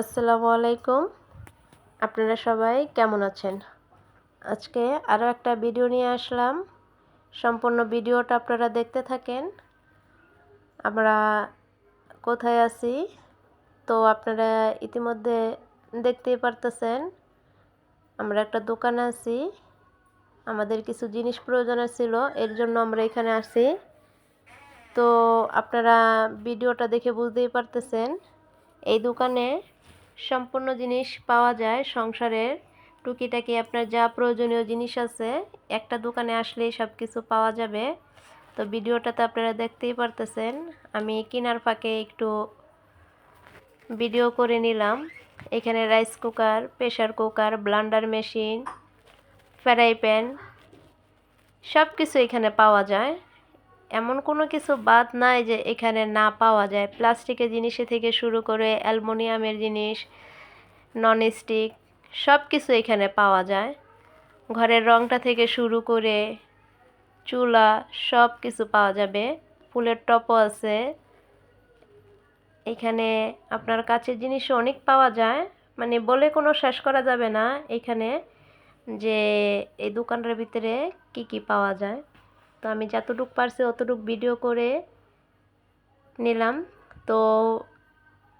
আসসালামু আলাইকুম। আপনারা সবাই কেমন আছেন? আজকে আরও একটা ভিডিও নিয়ে আসলাম। সম্পূর্ণ ভিডিওটা আপনারা দেখতে থাকেন। আমরা কোথায় আছি? তো আপনারা ইতিমধ্যে দেখতেই পারতেছেন, আমরা একটা দোকানে আছি। আমাদের কিছু জিনিস প্রয়োজন ছিল, এর জন্য আমরা এখানে আসি তো আপনারা ভিডিওটা দেখে বুঝতেই পারতেছেন, এই দোকানে সম্পূর্ণ জিনিস পাওয়া যায় সংসারের। টুকিটাকি আপনার যা প্রয়োজনীয় জিনিস আছে, একটা দোকানে আসলেই সব কিছু পাওয়া যাবে। তো ভিডিওটাতে আপনারা দেখতেই পারতেছেন। আমি কেনার ফাঁকে একটু ভিডিও করে নিলাম। এখানে rice cooker pressure cooker, blender machine, fry pan সব কিছু এখানে পাওয়া যায়। এমন কোনো কিছু বাদ নাই যে এখানে না পাওয়া যায়। প্লাস্টিকের জিনিসে থেকে শুরু করে অ্যালমোনিয়ামের জিনিস নন স্টিক সব কিছু এখানে পাওয়া যায়। ঘরের রংটা থেকে শুরু করে চুলা সব কিছু পাওয়া যাবে। ফুলের টপও আছে। এখানে আপনার কাছের জিনিসও অনেক পাওয়া যায়। মানে বলে কোনো শেষ করা যাবে না এখানে যে এই দোকানটার ভিতরে কি কি পাওয়া যায়। তো আমি যতটুক পারছি অতটুক ভিডিও করে নিলাম। তো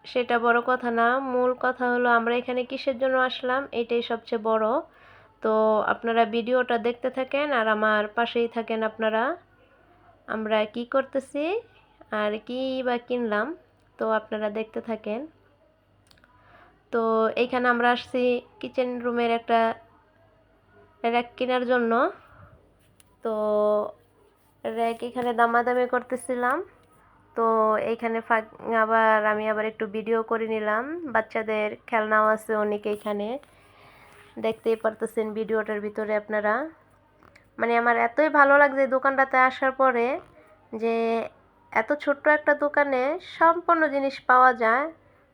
সেটা বড় কথা না, মূল কথা হলো আমরা এখানে কিসের জন্য আসলাম? এটাই সবচেয়ে বড়। তো আপনারা ভিডিওটা দেখতে থাকেন আর আমার পাশেই থাকেন আপনারা। আমরা কি করতেছি আর কি বা কিনলাম, তো আপনারা দেখতে থাকেন। তো এইখানে আমরা আসছি কিচেন রুমের একটা র্যাক কেনার জন্য। তো র্যাক এখানে দামাদামি করতেছিলাম। তো এইখানে আবার আমি আবার একটু ভিডিও করে নিলাম। বাচ্চাদের খেলনাও আছে অনেক এইখানে দেখতেই পারতেছেন ভিডিওটার ভিতরে আপনারা। মানে আমার এতই ভালো লাগছে দোকানটাতে আসার পরে যে এত ছোট্ট একটা দোকানে সম্পূর্ণ জিনিস পাওয়া যায়।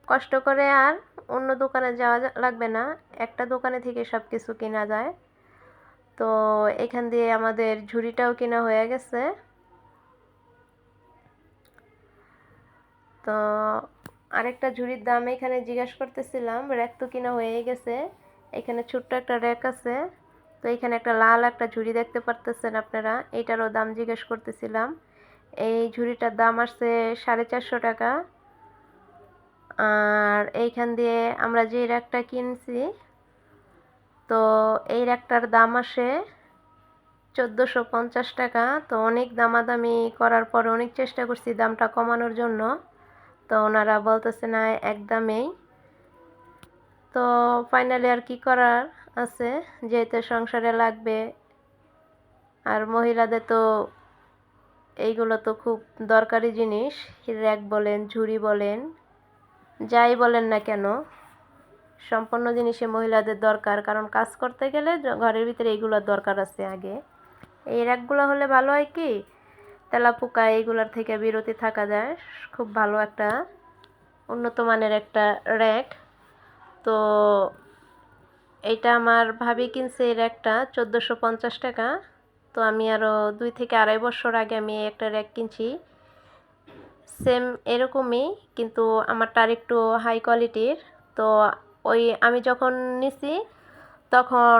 কষ্ট করে আর অন্য দোকানে যাওয়া লাগবে না। একটা দোকানে থেকে সব কিছু কেনা যায়। তো এখান দিয়ে আমাদের ঝুড়িটাও কেনা হয়ে গেছে। তো আরেকটা ঝুড়ির দাম এখানে জিজ্ঞাসা করতেছিলাম, র্যাক তো কিনা হয়ে গেছে। এখানে ছোট্ট একটা র্যাক আছে। তো এখানে একটা লাল একটা ঝুড়ি দেখতে পারতেছেন আপনারা এইটারও দাম জিজ্ঞেস করতেছিলাম। এই ঝুড়িটার দাম আসছে সাড়ে চারশো টাকা। আর এইখান দিয়ে আমরা যে র্যাকটা কিনছি তো এই র্যাকটার দাম আসে চোদ্দোশো পঞ্চাশ টাকা। তো অনেক দামাদামি করার পর অনেক চেষ্টা করছি দামটা কমানোর জন্য। তো ওনারা বলতেছে, না একদমই তো ফাইনালি আর কি করার আছে? যেহেতু সংসারে লাগবে, আর মহিলাদের তো এইগুলো তো খুব দরকারি জিনিস। র্যাক বলেন, ঝুড়ি বলেন, যাই বলেন না কেন সম্পূর্ণ জিনিসে মহিলাদের দরকার, কারণ কাজ করতে গেলে ঘরের ভিতরে এইগুলোর দরকার আছে আগে। এই র্যাকগুলো হলে ভালো হয় কি? তেলাপোকা এইগুলোর থেকে বিরতি থাকা যায়। খুব ভালো একটা উন্নত মানের একটা র্যাক। তো এইটা আমার ভাবি কিনছে এই র্যাকটা চোদ্দোশো পঞ্চাশ টাকা। তো আমি আরও দুই থেকে আড়াই বছর আগে আমি একটা র্যাক কিনছি। সেম এরকমই, কিন্তু আমারটা আর একটু হাই কোয়ালিটির তো ওই আমি যখন নিছি, তখন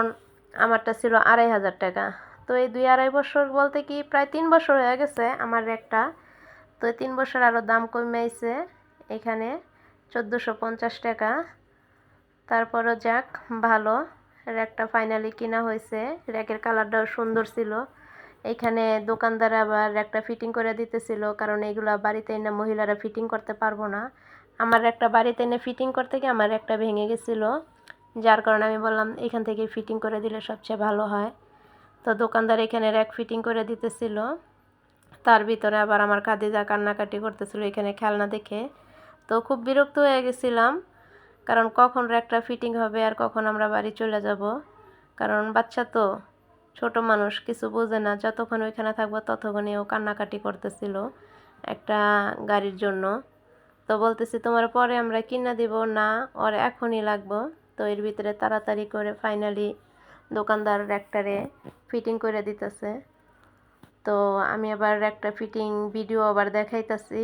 আমারটা ছিল আড়াই হাজার টাকা। তো এই দুই আড়াই বছর বলতে কি প্রায় তিন বছর হয়ে গেছে আমার র্যাকটা তো তিন বছর আরও দাম কমে আইছে এখানে চোদ্দোশো পঞ্চাশ টাকা। তারপরও যাক, ভালো। র্যাকটা ফাইনালি কিনা হয়েছে। র্যাকের কালারটাও সুন্দর ছিল। এখানে দোকানদার আবার র্যাকটা ফিটিং করে দিতেছিল, কারণ এইগুলো বাড়িতে না মহিলারা ফিটিং করতে পারব না। আমার একটা বাড়িতে এনে ফিটিং করতে গিয়ে আমার একটা ভেঙে গেছিল। যার কারণে আমি বললাম, এখান থেকে ফিটিং করে দিলে সবচেয়ে ভালো হয়। তো দোকানদার এখানে র্যাক ফিটিং করে দিতেছিল। তার ভিতরে আবার আমার যা কান্নাকাটি করতেছিল এখানে খেলনা দেখে। তো খুব বিরক্ত হয়ে গেছিলাম, কারণ কখন র্যাকটা ফিটিং হবে আর কখন আমরা বাড়ি চলে যাব। কারণ বাচ্চা তো ছোট মানুষ, কিছু বোঝে না, যতক্ষণ ওইখানে থাকব ততক্ষণে ও কান্নাকাটি করতেছিল একটা গাড়ির জন্য। তো বলতেছি, তোমার পরে আমরা কিনা দিব, না, ওর এখনই লাগবো। তো এর ভিতরে তাড়াতাড়ি করে ফাইনালি দোকানদার র্যাকটারে ফিটিং করে দিতেছে। তো আমি আবার একটা ফিটিং ভিডিও আবার দেখাইতেছি।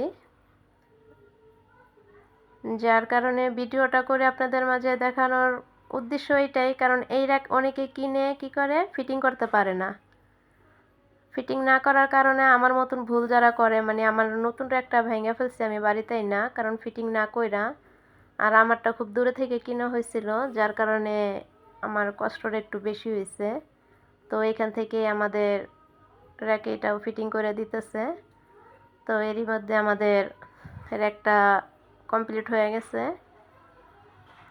যার কারণে ভিডিওটা করে আপনাদের মাঝে দেখানোর উদ্দেশ্য এটাই, কারণ এই র্যাক অনেকে কিনে, কি করে? ফিটিং করতে পারে না। ফিটিং না করার কারণে আমার মতন ভুল যারা করে মানে আমার নতুন র্যাকটা ভেঙে ফেলছি আমি বাড়িতেই না, কারণ ফিটিং না কইরা। আর আমারটা খুব দূরে থেকে কিনা হয়েছিল, যার কারণে আমার কষ্টটা একটু বেশি হয়েছে। তো এখান থেকে আমাদের র্যাকে এটাও ফিটিং করে দিতেছে। তো এরই মধ্যে আমাদের র্যাকটা কমপ্লিট হয়ে গেছে।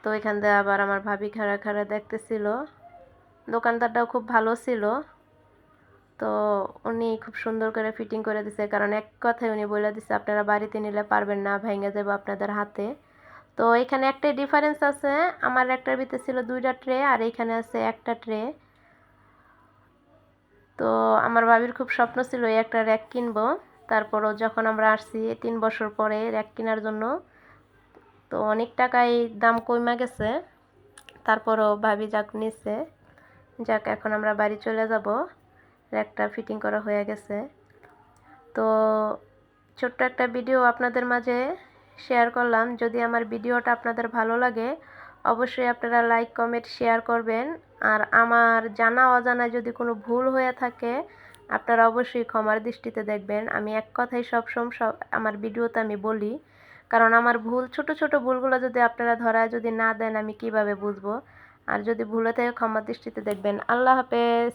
তো এখান দিয়ে আবার আমার ভাবি খাড়া খাড়া দেখতেছিল। দোকানদারটাও খুব ভালো ছিল। তো উনি খুব সুন্দর করে ফিটিং করে দিছে। কারণ এক কথায় উনি বলে দিছে, আপনারা বাড়িতে নিলে পারবেন না, ভেঙে যাবে আপনাদের হাতে। তো এখানে একটাই ডিফারেন্স আছে। আমার একটার ভিতরে ছিল দুইটা ট্রে আর এখানে আছে একটা ট্রে তো আমার ভাবির খুব স্বপ্ন ছিল এই একটা র্যাক কিনবো। তারপরও যখন আমরা আসছি তিন বছর পরে র্যাক কেনার জন্য, তো অনেক টাকাই দাম কমে গেছে। তারপরও ভাবি যাক নিচ্ছে যাক, এখন আমরা বাড়ি চলে যাব। র্যাকটা ফিটিং করা হয়ে গেছে। তো ছোট্ট একটা ভিডিও আপনাদের মাঝে শেয়ার করলাম। যদি আমার ভিডিওটা আপনাদের ভালো লাগে, অবশ্যই আপনারা লাইক কমেন্ট শেয়ার করবেন। আর আমার জানা অজানা যদি কোনো ভুল হয়ে থাকে, আপনারা অবশ্যই ক্ষমার দৃষ্টিতে দেখবেন। আমি এক কথাই সবসময় সব আমার ভিডিওতে আমি বলি, কারণ আমার ভুল, ছোট ছোট ভুলগুলো যদি আপনারা ধরায় যদি না দেন, আমি কীভাবে বুঝব? আর যদি ভুল থাকে, ক্ষমার দৃষ্টিতে দেখবেন। আল্লাহ হাফেজ।